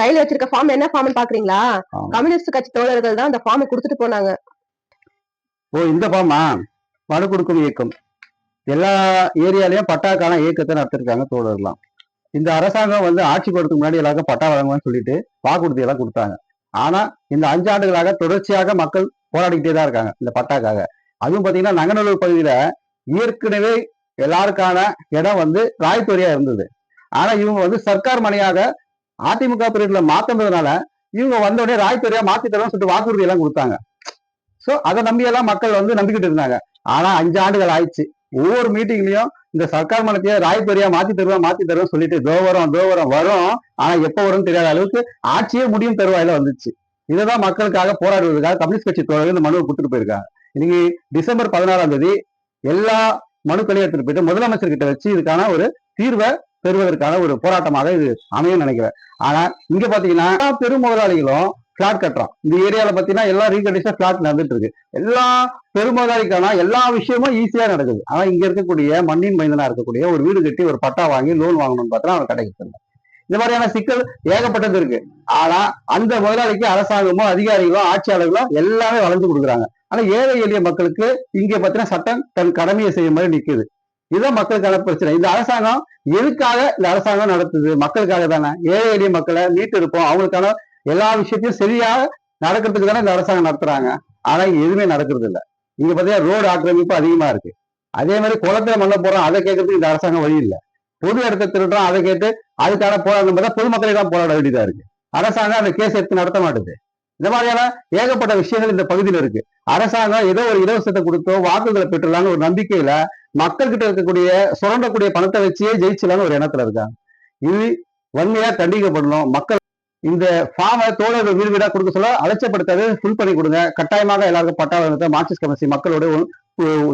கையில வச்சிருக்க ஃபார்ம் என்ன ஃபார்ம் பாக்குறீங்களா. கம்யூனிஸ்ட் கட்சி தோழர்கள் தான் அந்த ஃபார்மை கொடுத்துட்டு போனாங்க. ஓ இந்த பாமா மனு கொடுக்கும் இயக்கம். எல்லா ஏரியாலயும் பட்டாக்கான இயக்கத்தை நடத்திருக்காங்க தோழர்லாம் இந்த அரசாங்கம் வந்து ஆட்சி போறதுக்கு முன்னாடி எல்லாருக்கும் பட்டா வழங்குவான்னு சொல்லிட்டு வாக்குறுதி எல்லாம் கொடுத்தாங்க. ஆனா இந்த அஞ்சு ஆண்டுகளாக தொடர்ச்சியாக மக்கள் போராடிக்கிட்டே தான் இருக்காங்க இந்த பட்டாக்காக. அதுவும் பாத்தீங்கன்னா நங்கநல்லூர் பகுதியில ஏற்கனவே எல்லாருக்கான இடம் வந்து ராய்த்துறையா இருந்தது. ஆனா இவங்க வந்து சர்க்கார் மனையாக அதிமுக பீரியட்ல மாத்தினதுனால இவங்க வந்த உடனே ராய்த்துறையா மாத்தி தரோம்னு சொல்லிட்டு வாக்குறுதி எல்லாம் கொடுத்தாங்க. சோ அதை நம்பி எல்லாம் மக்கள் வந்து நம்பிக்கிட்டு இருந்தாங்க. ஆனா அஞ்சு ஆண்டுகள் ஆயிடுச்சு. ஒவ்வொரு மீட்டிங்லயும் இந்த சர்க்கார் மனத்தையே ராய்பெரியா மாத்தி தருவா மாத்தி தருவோம் சொல்லிட்டு தோவரம் தோவரம் வரும் ஆனா எப்ப வரும்னு தெரியாத அளவுக்கு ஆட்சியே முடியும் தருவாயில வந்துச்சு. இதுதான் மக்களுக்காக போராடுவதற்காக கம்யூனிஸ்ட் கட்சி தோழர்கள் இந்த மனுவை கொடுத்துட்டு போயிருக்காங்க. இன்னைக்கு டிசம்பர் பதினாறாம் தேதி எல்லா மனுக்களையும் எடுத்துட்டு போயிட்டு முதலமைச்சர் கிட்ட வச்சு இதுக்கான ஒரு தீர்வை பெறுவதற்கான ஒரு போராட்டமாக இது அமையும் நினைக்கிறேன். ஆனா இங்க பாத்தீங்கன்னா எல்லா பெரும் முதலாளிகளும் பிளாட் கட்டுறோம் இந்த ஏரியால பாத்தீங்கன்னா எல்லா ரீகண்டிஷன் பிளாட் நடந்துட்டு இருக்கு எல்லா பெருமுதலாளிக்கான எல்லா விஷயமும் ஈஸியா நடக்குது. ஆனா இங்க இருக்கக்கூடிய மண்ணின் மைந்தனா இருக்கக்கூடிய ஒரு வீடு கட்டி ஒரு பட்டா வாங்கி லோன் வாங்கணும்னு பார்த்தா அவன் கிடைக்கிறது இந்த மாதிரியான சிக்கல் ஏகப்பட்டது இருக்கு. ஆனா அந்த முதலாளிக்கு அரசாங்கமோ அதிகாரிகளோ ஆட்சியாளர்களோ எல்லாமே வளர்ந்து கொடுக்குறாங்க. ஆனா ஏழை எளிய மக்களுக்கு இங்க பாத்தீங்கன்னா சட்டம் தன் கடமையை செய்யும் மாதிரி நிக்குது. இதுதான் மக்களுக்கான பிரச்சனை. இந்த அரசாங்கம் எதுக்காக இந்த அரசாங்கம் நடத்துது? மக்களுக்காக தானே. ஏழை எளிய மக்களை மீட்டெடுப்போம் அவங்களுக்கான எல்லா விஷயத்தையும் சரியாக நடக்கிறதுக்கு தானே இந்த அரசாங்கம் நடத்துறாங்க. ஆனா எதுவுமே நடக்கிறது இல்லை. இங்க பாத்தீங்கன்னா ரோடு ஆக்கிரமிப்பு அதிகமா இருக்கு. அதே மாதிரி குளத்துல மண்ண போறோம் அதை கேட்கறதுக்கு இந்த அரசாங்கம் வழி இல்லை. பொது இடத்தை திருடுறோம் அதை கேட்டு அதுக்கான போராட்டம் பார்த்தா பொதுமக்களை தான் போராட வேண்டியதா இருக்கு. அரசாங்கம் அந்த கேஸ் எடுத்து நடத்த மாட்டுது. இந்த மாதிரியான ஏகப்பட்ட விஷயங்கள் இந்த பகுதியில் இருக்கு. அரசாங்கம் ஏதோ ஒரு இலவசத்தை கொடுத்தோ வாக்குகளை பெற்றுலான்னு ஒரு நம்பிக்கையில மக்கள்கிட்ட இருக்கக்கூடிய சுரண்டக்கூடிய பணத்தை வச்சே ஜெயிச்சலான்னு ஒரு எண்ணத்துல இருக்காங்க. இது வன்மையா கண்டிக்கப்படணும் மக்கள் இந்த ஃபார்மை தோழர்கள் வீடு வீடா கொடுக்க சொல்ல அலட்சப்படுத்தாது ஃபுல் பண்ணி கொடுங்க. கட்டாயமாக எல்லாருக்கும் பட்டா வழங்க மார்க்சிஸ்ட் கமிஷன் மக்களோட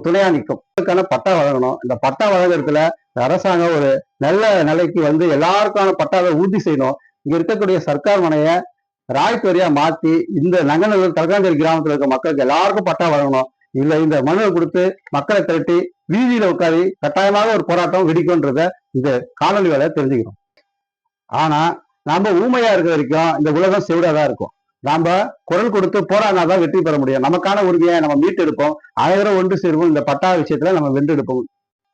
துணையா நிற்கும் அதுக்கான பட்டா வழங்கணும். இந்த பட்டா வழங்குறதுல அரசாங்கம் ஒரு நல்ல நிலைக்கு வந்து எல்லாருக்கான பட்டாவை உறுதி செய்யணும். இங்க இருக்கக்கூடிய சர்க்கார் மனைய ராய்த்துறையா மாத்தி இந்த நங்கநல்லூர் தலகாஞ்சேரி கிராமத்துல இருக்க மக்களுக்கு எல்லாருக்கும் பட்டா வழங்கணும். இல்ல இந்த மனுவை கொடுத்து மக்களை திரட்டி வீதியில உட்காந்து கட்டாயமாக ஒரு போராட்டம் வெடிக்கும்ன்றத இந்த காணொலி வேலை தெரிஞ்சுக்கிறோம் ஆனா நாம ஊமையா இருக்க வரைக்கும் இந்த உலகம் செவிடாதான் இருக்கும். நாம குரல் கொடுத்து போராடினாதான் வெற்றி பெற முடியும். நமக்கான உரிமையை நம்ம மீட்டெடுப்போம். அழகிற ஒன்று சேருவோம். இந்த பட்டா விஷயத்துல நம்ம வென்றெடுப்போம்.